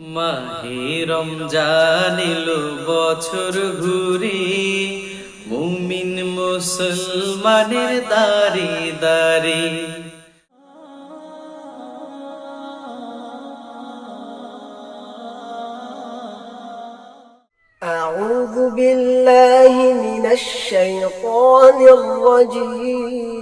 মাহে রমজান এলো বছর ঘুরে মুমিন মুসলমানের দারে দারে أعوذ بالله من الشيطان الرجيم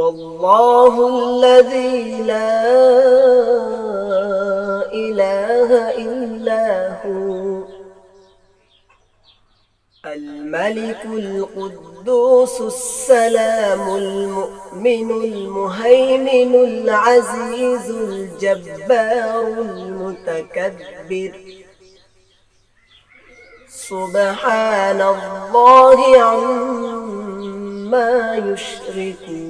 هو الله الذي لا إله إلا هو. الملك القدوس السلام المؤمن المهيمن العزيز الجبار المتكبر. سبحان الله عما يشركون.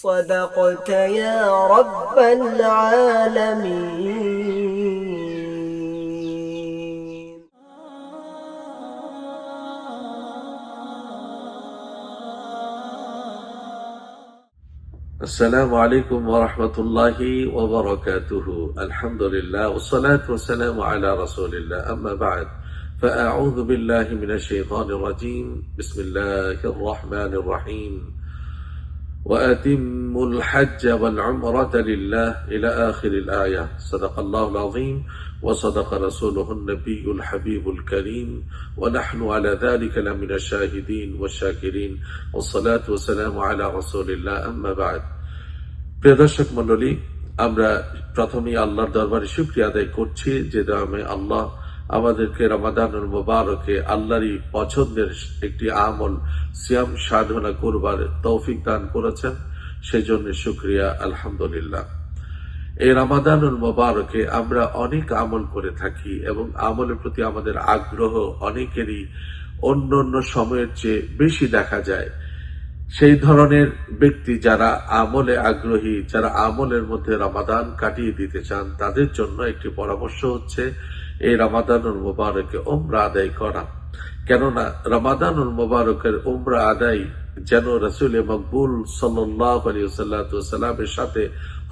صدقت يا رب العالمين. السلام عليكم ورحمة الله وبركاته. الحمد لله والصلاة والسلام على رسول الله. أما بعد فأعوذ بالله من الشيطان الرجيم. بسم الله الرحمن الرحيم. وأتموا الحج والعمرة لله إلى آخر الآية صدق الله العظيم وصدق رسوله النبي الحبيب الكريم ونحن على ذلك لمن الشاهدين والشاكرين والصلاة والسلام على رسول الله أما بعد প্রিয় দর্শক মন্ডলী আমরা প্রথমেই আল্লাহর দরবারে শুক্রিয়া আদায় করছি যে দামে আল্লাহ আমাদেরকে রমাদানুল মোবারকে আল্লাহরই পছন্দের একটি আমল, সিয়াম সাধনা করবার তৌফিক দান করেছেন। সেই জন্য শুক্রিয়া, আলহামদুলিল্লাহ। এই রামাদানুল মোবারকে আমরা অনেক আমল করে থাকি এবং আমলের প্রতি আমাদের আগ্রহ অনেকেরই অন্য অন্য সময়ের চেয়ে বেশি দেখা যায়। সেই ধরনের ব্যক্তি যারা আমলে আগ্রহী, যারা আমলের মধ্যে রামাদান কাটিয়ে দিতে চান, তাদের জন্য একটি পরামর্শ হচ্ছে এই রামাদানুল মোবারকে ওমরা আদায় করা। কেননা রামাদানুল মোবারকের ওমরা আদায় যেন রসুল মকবুল সাল্লামের সাথে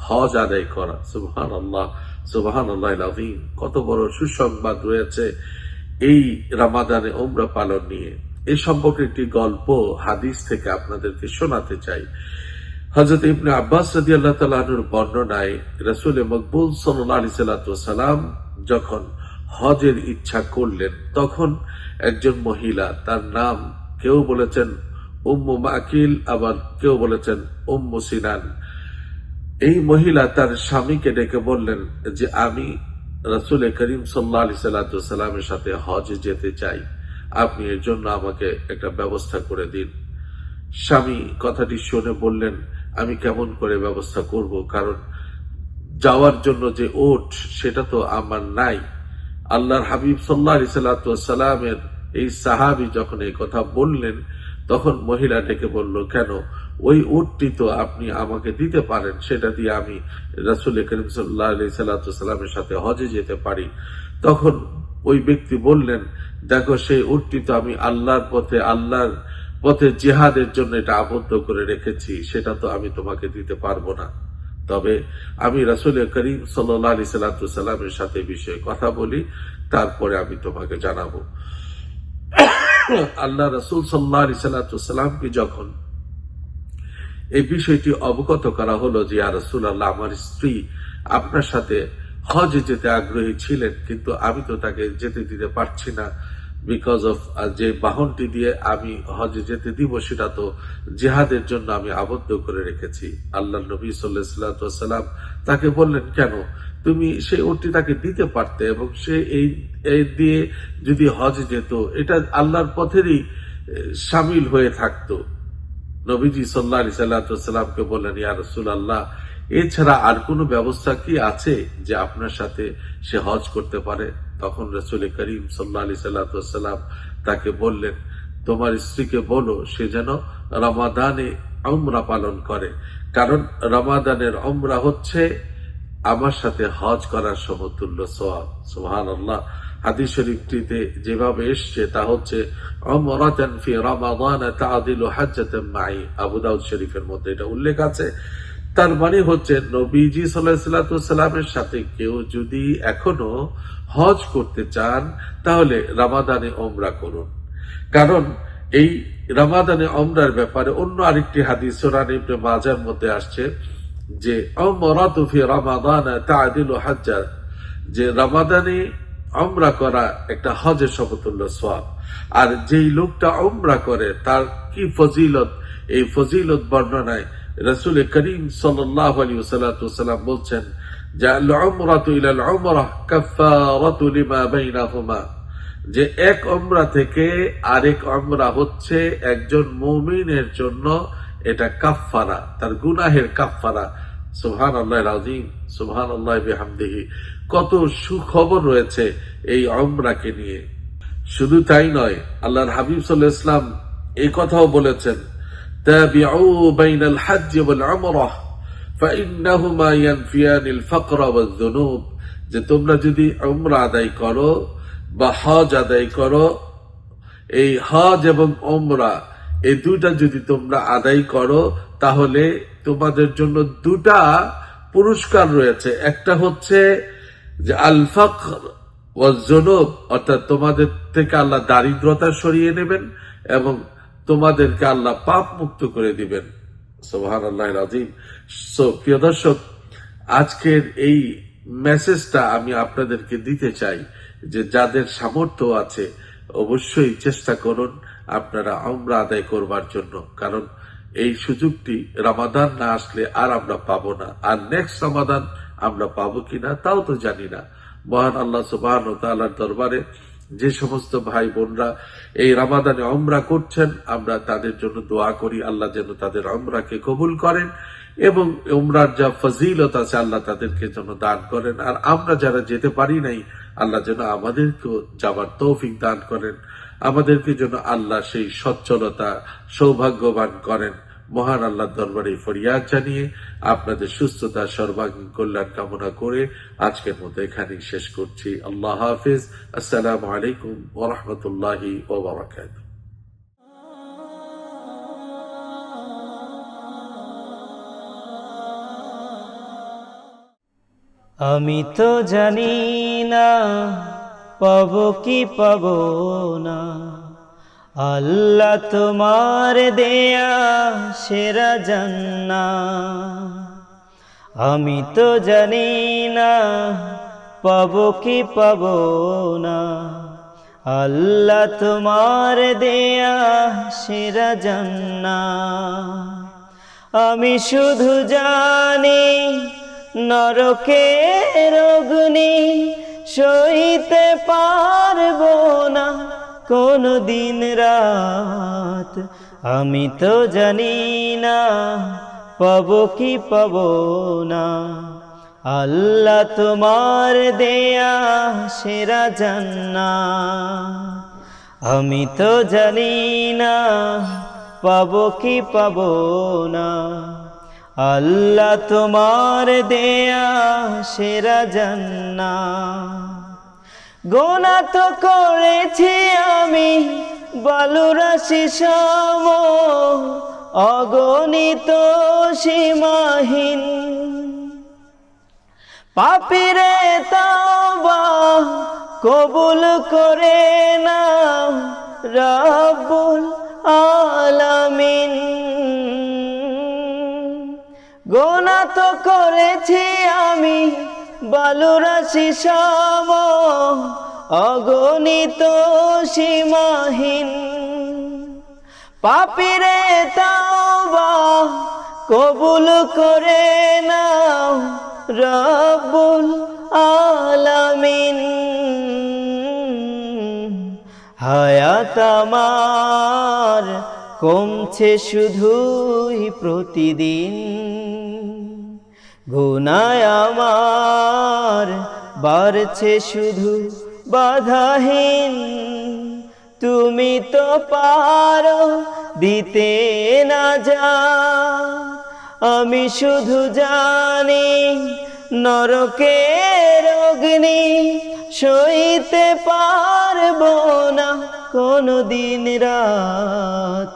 হজ আদায় করা। সুবহান আল্লাহ সুবহান আল্লাহ। কত বড় সুসংবাদ রয়েছে এই রামাদানে ওমরা পালন নিয়ে। এই সম্পর্কে একটি গল্প, হাদিস থেকে আপনাদেরকে শোনাতে চাই। হজরত ইবনে আব্বাস রাদি আল্লাহ তালুর বর্ণনায় রসুল মকবুল সাল্লাম যখন হজের ইচ্ছা করলেন, তখন একজন মহিলা, তার নাম কেউ বলেছেন উম্মু মাকিল, আবার কেউ বলেছেন উম্মু সিনান। এই মহিলা তার স্বামীকে ডেকে বললেন যে, আমি রসুল করিম সাল্লা আলি সাথে হজে যেতে চাই। আপনি এর জন্য আমাকে একটা ব্যবস্থা করে দিন। স্বামী কথাটি শুনে বললেন, আমি কেমন করে ব্যবস্থা করব? কারণ যাওয়ার জন্য যে ওট সেটা তো আমার নাই। আল্লাহর হাবিব সাল্লাহ সাল্লামের এই সাহাবি যখন এই কথা বললেন, তখন মহিলা ডেকে বলল, কেন? ওই উটটি তো আপনি আমাকে দিতে পারেন, সেটা দিয়ে আমি রাসুল করিম সাল্লাহ সাল্লামের সাথে হজে যেতে পারি। তখন ওই ব্যক্তি বললেন, দেখো, সেই উটটি তো আমি আল্লাহর পথে আল্লাহর পথে জেহাদের জন্য এটা আবদ্ধ করে রেখেছি, সেটা তো আমি তোমাকে দিতে পারব না। তবে আমি রাসুল করিম সাল্লাহ আলি সাল্লামের সাথে বিষয়ে কথা বলি, তারপরে আমি তোমাকে জানাব। আল্লাহ রসুল সাল্লাহ সাল্লামকে যখন এই বিষয়টি অবগত করা হলো যে আর রসুল আল্লাহ আমার স্ত্রী আপনার সাথে হজে যেতে আগ্রহী ছিলেন, কিন্তু আমি তো তাকে যেতে দিতে পারছি না। বিকজ অফ যে বাহনটি দিয়ে আমি হজে যেতে দিব, সেটা তো জেহাদের জন্য আমি আবদ্ধ করে রেখেছি। আল্লাহ নবী সাল্লাম তাকে বললেন, কেন? তুমি সেই ওটি তাকে দিতে পারতে এবং সে এই দিয়ে যদি হজে যেত, এটা আল্লাহর পথেরই সামিল হয়ে থাকতো। নবীজি সাল্লাহ আলি সাল্লাহামকে বললেন, ইয়া রসুল আল্লাহ এছাড়া আর কোনো ব্যবস্থা কি আছে যে আপনার সাথে সে হজ করতে পারে? তখন রসুল করিম সাল্লাহ আলি সাল্লাহাম তাকে বললেন, তোমার স্ত্রীকে বলো, সে যেন রমাদানে অমরা পালন করে। কারণ রমাদানের অমরা হচ্ছে আমার সাথে হজ করার সমতুল্য সোয়াব সোহান আল্লাহ হাদিস শরীফটিতে যেভাবে এসছে, তা হচ্ছে অমরাতান ফি রমাদান তাআদিলু হাজ্জাতান মাই আবু দাউদ শরীফের মধ্যে এটা উল্লেখ আছে। তার মানে হচ্ছে, নবীজি সাল্লামের সাথে কেউ যদি এখনও হজ করতে চান, তাহলে রামাদানে ওমরা করুন। কারণ এই রামাদানে ওমরার ব্যাপারে অন্য আরেকটি হাদিস সোরান মাজার মধ্যে আসছে যে, অমরাতু ফি রমাদান তাআদিলু যে রামাদানে অমরা করা একটা হজের সমতুল্য সোয়াব আর যেই লোকটা অমরা করে, তার কি ফজিলত? এই ফজিলত বর্ণনায় রসুল করিম সাল্লাহ সাল্লাম বলছেন, যে এক অমরা থেকে আরেক অমরা হচ্ছে একজন মুমিনের জন্য এটা কাফফারা, তার গুনাহের কাফফারা। সুবহান আল্লাহ রাজিম সুবহান আল্লাহ বিহামদিহি। কত সুখবর রয়েছে এই অমরাকে নিয়ে। শুধু তাই নয়, আল্লাহর হাবিব সাল্লাহ ইসলাম এই কথাও বলেছেন تابعوا بين الحج والعمرة فإنهما ينفيان الفقر والذنوب যে তোমরা যদি উমরা আদায় করো বা হজ আদায় করো এই হজ এবং ওমরা এই দুইটা যদি তোমরা আদায় করো তাহলে তোমাদের জন্য দুটা পুরস্কার রয়েছে একটা হচ্ছে যে আল ফখর ওয়াজনব অর্থাৎ তোমাদের থেকে আল্লাহ দারিদ্রতা সরিয়ে নেবেন এবং তোমাদেরকে আল্লাহ পাপ মুক্ত করে দিবেন। সোহান আল্লাহ রাজিম সো প্রিয় দর্শক, আজকের এই মেসেজটা আমি আপনাদেরকে দিতে চাই যে যাদের সামর্থ্য আছে, অবশ্যই চেষ্টা করুন আপনারা আমরা আদায় করবার জন্য। কারণ এই সুযোগটি রামাদান না আসলে আর আমরা পাবো না। আর নেক্সট রামাদান আমরা পাবো কিনা, তাও তো জানি না। মহান আল্লাহ সুবাহ দরবারে যে সমস্ত ভাই বোনরা এই রামাদানে অমরা করছেন, আমরা তাদের জন্য দোয়া করি, আল্লাহ যেন তাদের অমরাকে কবুল করেন এবং উমরার যা ফজিলত আছে, আল্লাহ তাদেরকে যেন দান করেন। আর আমরা যারা যেতে পারি নাই, আল্লাহ যেন আমাদেরকেও যাবার তৌফিক দান করেন। আমাদেরকে যেন আল্লাহ সেই সচ্ছলতা, সৌভাগ্যবান করেন। মহান আল্লাহ দরবারে ফরিয়াদ জানিয়ে আপনাদের সুস্থতা, সর্বাঙ্গীন কল্যাণ কামনা করে আজকের মতো এখানেই শেষ করছি। আল্লাহ হাফিজ। আসসালামু আলাইকুম ওরহমতুল্লাহি ওবরাকাত আমি তো জানি না, পাব কি পাব না। আল্লাহ তোমার দেয়া সেরা জান্না আমি তো জানি না, পাব কি পাব না। আল্লাহ তোমার দেয়া সেরা জান্না আমি শুধু জানি নরকের অগ্নি সইতে পারব না। কোনো দিন রাত? আমি তো জানি না, পাব কি পাব না। আল্লাহ তোমার দেয়া সেরা জান্না আমি তো জানি না, পাব কি পাব না। আল্লাহ তোমার দেয়া সেরা জান্না গোনা তো করেছি আমি বালুরাশি সম, অগণিত সীমাহীন। পাপিরে তাওবা কবুল করে নাও রব্বুল আলামিন। গোনা তো করেছি আমি বালুরাশি সম, অগণিত সীমাহীন। পাপিরে তাওবা কবুল করে নাও রব্বুল আলামিন। হায়াত আমার কমছে শুধুই প্রতিদিন। গুনায় আমার, বাড়ছে শুধু বাধাহীন। তুমি তো পারো দিতে না যা, আমি শুধু জানি নরকের অগ্নি সইতে পারব না কোনো দিন রাত।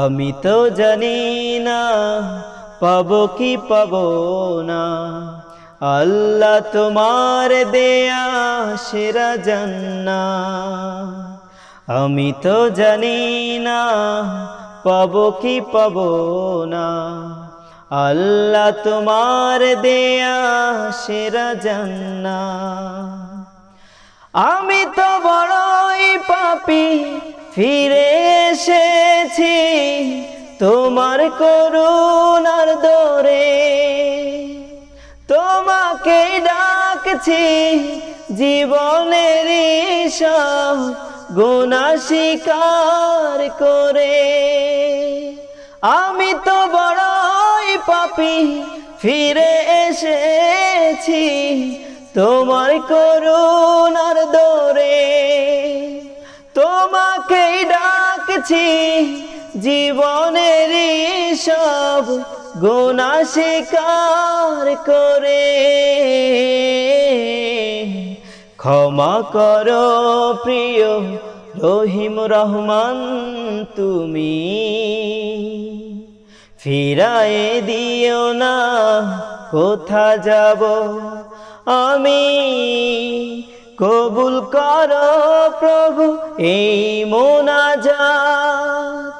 আমি তো জানি না পাবো কি পাবো না? আল্লাহ তোমার দেয়া সেরা জান্না। আমি তো জানি না পাবো কি পাবো না। আল্লাহ তোমার দেয়া সেরা জান্না। আমি তো বড়ই পাপি, ফিরে এসেছি। তোমার করুণার দরে তোমাকে ডাকছি জীবনের সব গুণা স্বীকার করে। আমি তো বড়ই পাপি, ফিরে এসেছি তোমার করুণার দরে। তোমাকেই ডাকছি জীবনের সব গোনা স্বীকার করে। ক্ষমা করো প্রিয় রহিম রহমান, তুমি ফিরায়ে দিও না, কোথা যাব আমি? কবুল কর প্রভু, এই মোনাজাত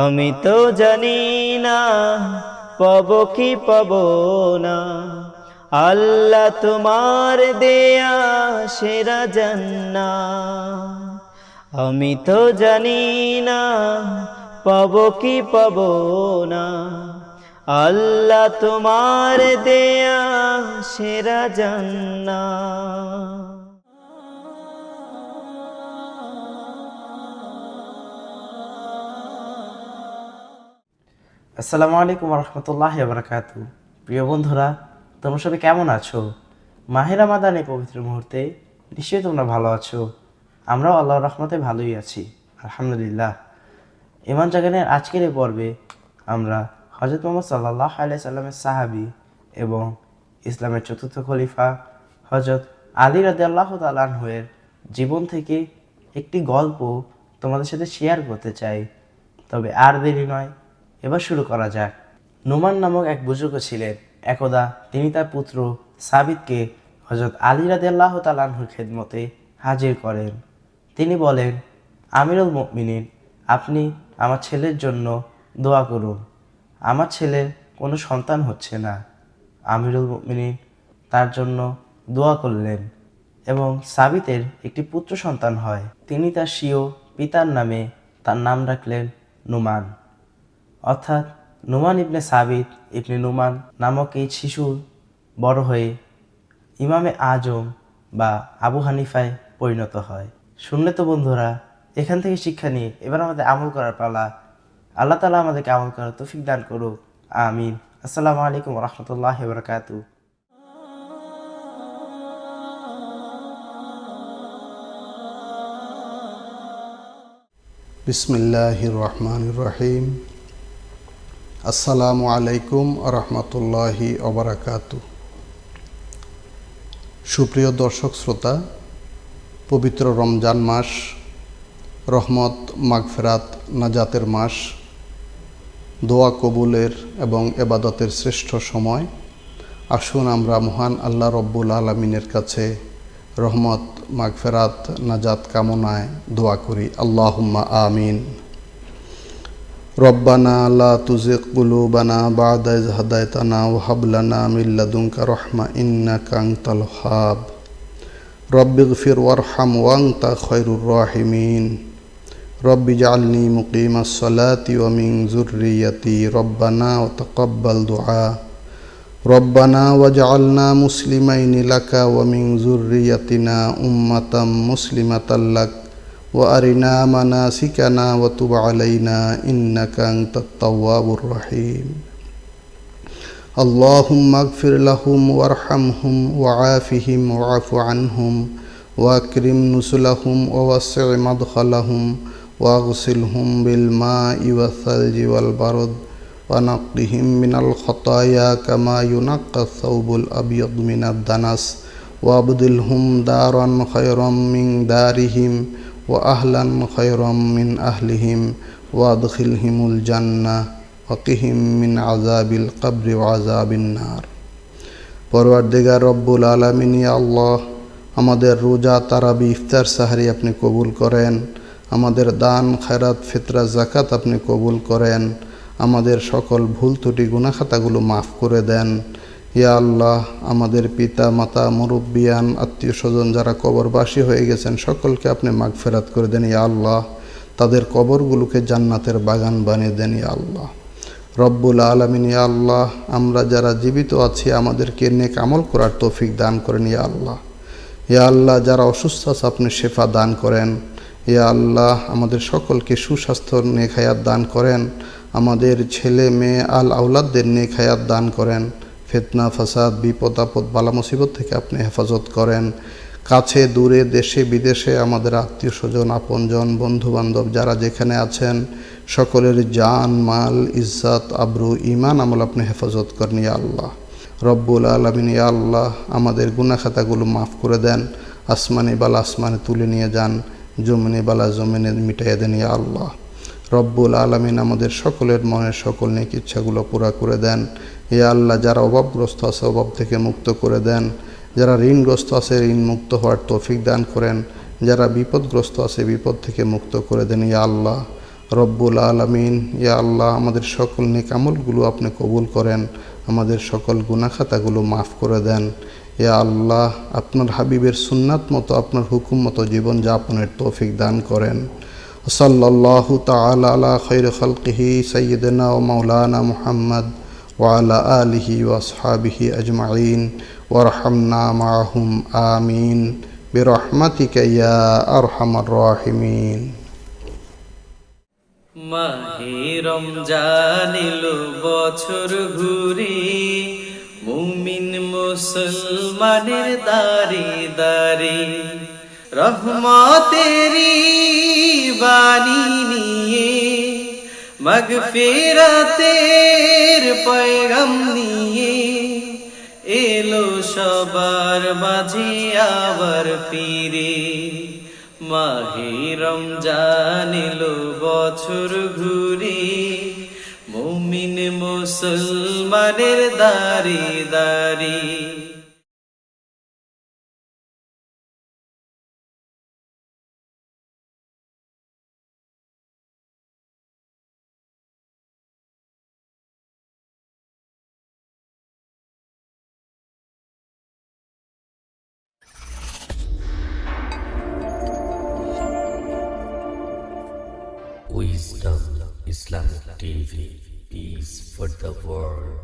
আমি তো জানি না, পাবো কি পাবো না। আল্লাহ তোমার দেয়া সেরা জান্না আমি তো জানি না, পাবো কি পাবো না। আল্লাহ তোমার দেয়া সেরা জান্না আসসালামু আলাইকুম রহমতুল্লাহ বারকাত প্রিয় বন্ধুরা, তোমরা সবাই কেমন আছো? মাহেরা মাদান এই পবিত্র মুহূর্তে নিশ্চয়ই তোমরা ভালো আছো। আমরাও আল্লাহ রহমতে ভালোই আছি, আলহামদুলিল্লাহ। ইমান জাগানের আজকের এই পর্বে আমরা হজরত মোহাম্মদ সাল্লাহ আলাই সাল্লামের সাহাবি এবং ইসলামের চতুর্থ খলিফা হজরত আলী রাজি আল্লাহ তালানহের জীবন থেকে একটি গল্প তোমাদের সাথে শেয়ার করতে চাই। তবে আর দেরি নয় এবার শুরু করা যাক। নোমান নামক এক বুজুর্গ ছিলেন। একদা তিনি তার পুত্র সাবিতকে হজরত আলী রাদে আল্লাহ তালাহুর খেদমতে হাজির করেন। তিনি বলেন, আমিরুল মিনিন আপনি আমার ছেলের জন্য দোয়া করুন। আমার ছেলের কোনো সন্তান হচ্ছে না। আমিরুল মিনিন তার জন্য দোয়া করলেন এবং সাবিতের একটি পুত্র সন্তান হয়। তিনি তার স্বীয় পিতার নামে তার নাম রাখলেন নুমান। অর্থাৎ নুমান ইবনে সাবিত ইবনে নুমান নামক এই শিশু বড় হয়ে ইমামে আজম বা আবু হানিফায় পরিণত হয়। শুনলে তো বন্ধুরা, এখান থেকে শিক্ষা নিয়ে এবার আমাদের আমল করার পালা। আল্লাহ তালা আমাদেরকে আমল করার তৌফিক দান করুক। আমিন। আসসালামু আলাইকুম রহমতুল্লাহ বরকাতু বিসমিল্লাহির রহমানির রহিম। আসসালামু আলাইকুম রহমতুল্লাহি অবরাকাতু সুপ্রিয় দর্শক শ্রোতা, পবিত্র রমজান মাস, রহমত, মাগফেরাত, নাজাতের মাস, দোয়া কবুলের এবং এবাদতের শ্রেষ্ঠ সময়। আসুন আমরা মহান আল্লাহ রব্বুল আলমিনের কাছে রহমত, মাগফেরাত, নাজাত কামনায় দোয়া করি। আল্লাহুম্মা আমিন। রব্বানা লা তুজিক কুলুবানা বাদা ইজ হাদায়তানা ওয়া হাব লানা মিন লাদুনকা রাহমা ইন্নাকা আনতাল ওয়াহাব রব্বিগফির ওয়ারহাম ওয়া আনতা খায়রুর রাহিমিন। রব্বি জাআলনি মুকিমাস সালাতি ওয়া মিন যুররিয়াতি রব্বানা ওয়া তাকাব্বাল দুআ। রব্বানা ওয়া জাআলনা মুসলিমাইনি লাকা ওয়া মিন যুররিয়াতিনা উম্মাতাম মুসলিমাতাল লাক। وأرنا مناسكنا وتب علينا إنك أنت التواب الرحيم. اللهم اغفر لهم وارحمهم وعافهم واعف عنهم وأكرم نزلهم ووسع مدخلهم واغسلهم بالماء والثلج والبرد ونقهم من الخطايا كما ينقى الثوب الأبيض من الدنس وابدلهم دارا خيرا من دارهم وأهلا خيرا من أهلهم وادخلهم الجنة وقهم من عذاب القبر وعذاب النار পরওয়ারদিগার রব্বুল আলমিন ইয়া আল্লাহ আমাদের রোজা তারাবি ইফতার সাহারি আপনি কবুল করেন আমাদের দান খায়রাত ফিতরা জাকাত আপনি কবুল করেন আমাদের সকল ভুল ত্রুটি গুণাখাতাগুলো মাফ করে দেন ইয়া আল্লাহ, আমাদের পিতা, মাতা, মুরব্বিয়ান, আত্মীয় স্বজন যারা কবরবাসী হয়ে গেছেন, সকলকে আপনি মাগ ফেরাত করে দেন ইয়া আল্লাহ। তাদের কবরগুলোকে জান্নাতের বাগান বানিয়ে দেন ইয়া আল্লাহ। রব্বুল আলমিন ইয়া আল্লাহ, আমরা যারা জীবিত আছি, আমাদেরকে নেক আমল করার তৌফিক দান করেন ইয়া আল্লাহ। ইয়া আল্লাহ, যারা অসুস্থ আছে, আপনি শেফা দান করেন। ইয়া আল্লাহ, আমাদের সকলকে সুস্বাস্থ্য নেক হায়াত দান করেন। আমাদের ছেলে, মেয়ে আল আউলাদদের নেক হায়াত দান করেন। ফেতনা, ফাসাদ, বিপদ, আপদ, বালা, মুসিবত থেকে আপনি হেফাজত করেন। কাছে, দূরে, দেশে, বিদেশে আমাদের আত্মীয় স্বজন, আপনজন বন্ধু বান্ধব যারা যেখানে আছেন, সকলের জান, মাল, ইজ্জাত, আব্রু ইমান আমল আপনি হেফাজত করেন, ইয়া আল্লাহ। রব্বুল আলমিন, ইয়া আল্লাহ, আমাদের গুনাখাতাগুলো মাফ করে দেন। আসমানি বালা আসমানে তুলে নিয়ে যান, জমিনে বালা জমিনে মিটাইয়ে দেন, ইয়া আল্লাহ। রব্বুল আলমিন আমাদের সকলের মনের সকল নেক ইচ্ছাগুলো পুরা করে দেন। এ আল্লাহ, যারা অভাবগ্রস্ত আছে অভাব থেকে মুক্ত করে দেন। যারা ঋণগ্রস্ত আছে ঋণ মুক্ত হওয়ার তৌফিক দান করেন। যারা বিপদগ্রস্ত আছে বিপদ থেকে মুক্ত করে দেন, ইয়া আল্লাহ। রব্বুল আলমিন, ইয়া আল্লাহ, আমাদের সকল নেক আমলগুলো আপনি কবুল করেন। আমাদের সকল গুনাখাতাগুলো মাফ করে দেন। ইয়া আল্লাহ, আপনার হাবিবের সুন্নাত মতো, আপনার হুকুম মতো জীবন যাপনের তৌফিক দান করেন। সাল্লাল্লাহু তাআলা আলা খৈর খালকিহি সাইয়্যিদিনা ও মাওলানা মুহাম্মদ وعلى آله وأصحابه أجمعين وارحمنا معهم آمين برحمتك يا أرحم الراحمين মাহে রমজান এলো বছর ঘুরে মুমিন মুসলমানের দারে দারে রহমতেরি বাণী নিয়ে মগফিরাতের পয়গম নিয়ে এলো সবার মাঝে আবার ফিরে মাহে রমজান এলো বছর ঘুরে মুমিন মুসলমানের দারে দারে Islamic TV. Peace for the world.